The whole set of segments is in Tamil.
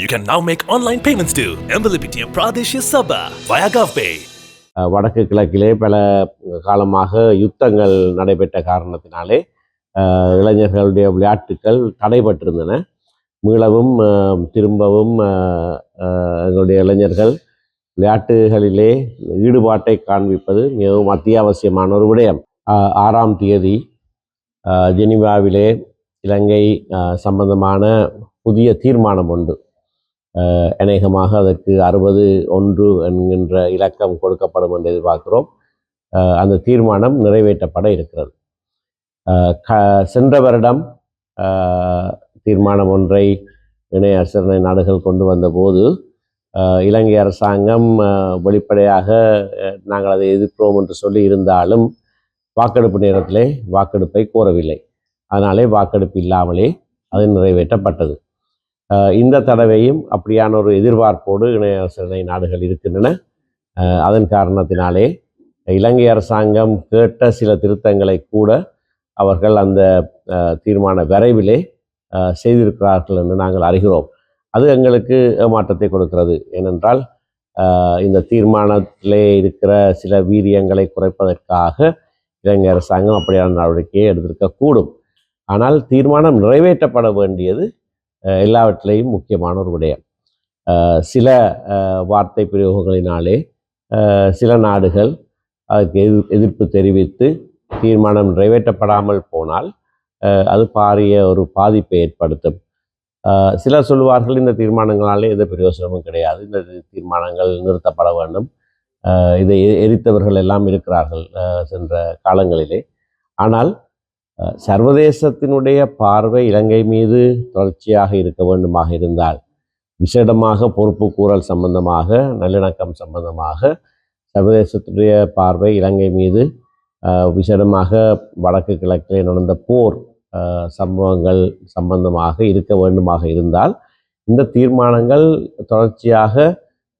You can now make online payments to எம்பலிபிட்டிய பிராதேசிய Sabha via GovPay. வடக்கு கிழக்கிலே பல காலமாக யுத்தங்கள் நடைபெற்ற காரணத்தினாலே இளைஞர்களுடைய விளையாட்டுக்கள் தடைபட்டிருந்தன. மீளவும் திரும்பவும் எங்களுடைய இளைஞர்கள் விளையாட்டுகளிலே ஈடுபாட்டை காண்பிப்பது மிகவும் அத்தியாவசியமான ஒரு விடயம். ஆறாம் தேதி ஜெனிவாவிலே இலங்கை சம்பந்தமான புதிய தீர்மானம் உண்டு அநேகமாக அதற்கு அறுபது ஒன்று என்கின்ற இலக்கம் கொடுக்கப்படும் என்று எதிர்பார்க்கிறோம். அந்த தீர்மானம் நிறைவேற்றப்பட இருக்கிறது. க சென்ற வருடம் தீர்மானம் ஒன்றை இணைய அரசனை நாடுகள் கொண்டு வந்தபோது இலங்கை அரசாங்கம் வெளிப்படையாக நாங்கள் அதை எதிர்க்கிறோம் என்று சொல்லி இருந்தாலும் வாக்கெடுப்பு நேரத்திலே வாக்கெடுப்பை கோரவில்லை. அதனாலே வாக்கெடுப்பு இல்லாமலே அது நிறைவேற்றப்பட்டது. இந்த தடவையும் அப்படியான ஒரு எதிர்பார்ப்போடு இணைய சிறை நாடுகள் இருக்கின்றன. அதன் காரணத்தினாலே இலங்கை அரசாங்கம் கேட்ட சில திருத்தங்களை கூட அவர்கள் அந்த தீர்மான விரைவிலே செய்திருக்கிறார்கள் என்று நாங்கள் அறிகிறோம். அது எங்களுக்கு ஏமாற்றத்தை கொடுக்கிறது. ஏனென்றால் இந்த தீர்மானத்திலே இருக்கிற சில வீரியங்களை குறைப்பதற்காக இலங்கை அரசாங்கம் அப்படியான நடவடிக்கையை எடுத்திருக்கக்கூடும். ஆனால் தீர்மானம் நிறைவேற்றப்பட வேண்டியது எல்லாவற்றிலையும் முக்கியமான ஒரு விடயம். சில வார்த்தை பிரயோகங்களினாலே சில நாடுகள் அதுக்கு எதிர் எதிர்ப்பு தெரிவித்து தீர்மானம் நிறைவேற்றப்படாமல் போனால் அது பாரிய ஒரு பாதிப்பை ஏற்படுத்தும். சிலர் சொல்லுவார்கள் இந்த தீர்மானங்களாலே எந்த பிரயோசனமும் கிடையாது இந்த தீர்மானங்கள் நிறுத்தப்பட வேண்டும். இதை எரித்தவர்கள் எல்லாம் இருக்கிறார்கள் சென்ற காலங்களிலே. ஆனால் சர்வதேசத்தினுடைய பார்வை இலங்கை மீது தொடர்ச்சியாக இருக்க வேண்டுமாக இருந்தால் விசேடமாக பொறுப்பு கூறல் சம்பந்தமாக நல்லிணக்கம் சம்பந்தமாக சர்வதேசத்துடைய பார்வை இலங்கை மீது விசேடமாக வடக்கு கிழக்கிலே நடந்த போர் சம்பவங்கள் சம்பந்தமாக இருக்க வேண்டுமாக இருந்தால் இந்த தீர்மானங்கள் தொடர்ச்சியாக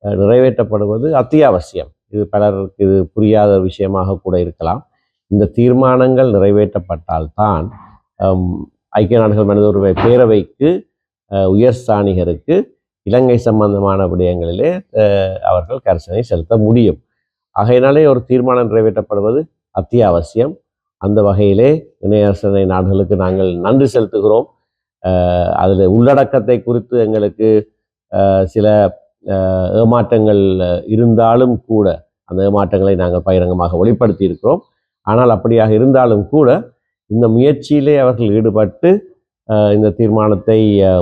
நிறைவேற்றப்படுவது அத்தியாவசியம். இது பலருக்கு இது புரியாத விஷயமாக கூட இருக்கலாம். இந்த தீர்மானங்கள் நிறைவேற்றப்பட்டால்தான் ஐக்கிய நாடுகள் மனித உரிமை பேரவைக்கு உயர் ஸ்தானிகருக்கு இலங்கை சம்பந்தமான விடயங்களிலே அவர்கள் கரிசனை செலுத்த முடியும். ஆகையினாலே ஒரு தீர்மானம் நிறைவேற்றப்படுவது அத்தியாவசியம். அந்த வகையிலே இணையரசனை நாடுகளுக்கு நாங்கள் நன்றி செலுத்துகிறோம். அதில் உள்ளடக்கத்தை குறித்து எங்களுக்கு சில ஏமாற்றங்கள் இருந்தாலும் கூட அந்த ஏமாற்றங்களை நாங்கள் பகிரங்கமாக வெளிப்படுத்தி இருக்கிறோம் ஆனால் அப்படியாக இருந்தாலும் கூட இந்த முயற்சியிலே அவர்கள் ஈடுபட்டு இந்த தீர்மானத்தை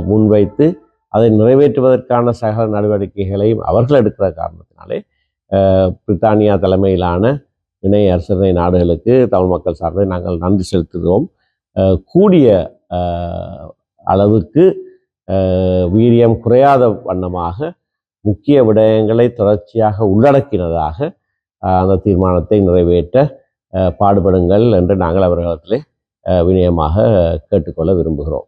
முன்வைத்து அதை நிறைவேற்றுவதற்கான சகல நடவடிக்கைகளையும் அவர்கள் எடுக்கிற காரணத்தினாலே பிரித்தானியா தலைமையிலான இணை அரசனை நாடுகளுக்கு தமிழ் மக்கள் சார்பில் நாங்கள் நன்றி செலுத்துகிறோம். கூடிய அளவுக்கு வீரியம் குறையாத வண்ணமாக முக்கிய விடயங்களை தொடர்ச்சியாக உள்ளடக்கினதாக அந்த தீர்மானத்தை நிறைவேற்ற பாடுபடுங்கள் என்று நாங்கள் அவர்களிடத்திலே விநயமாக வினயமாக கேட்டுக்கொள்ள விரும்புகிறோம்.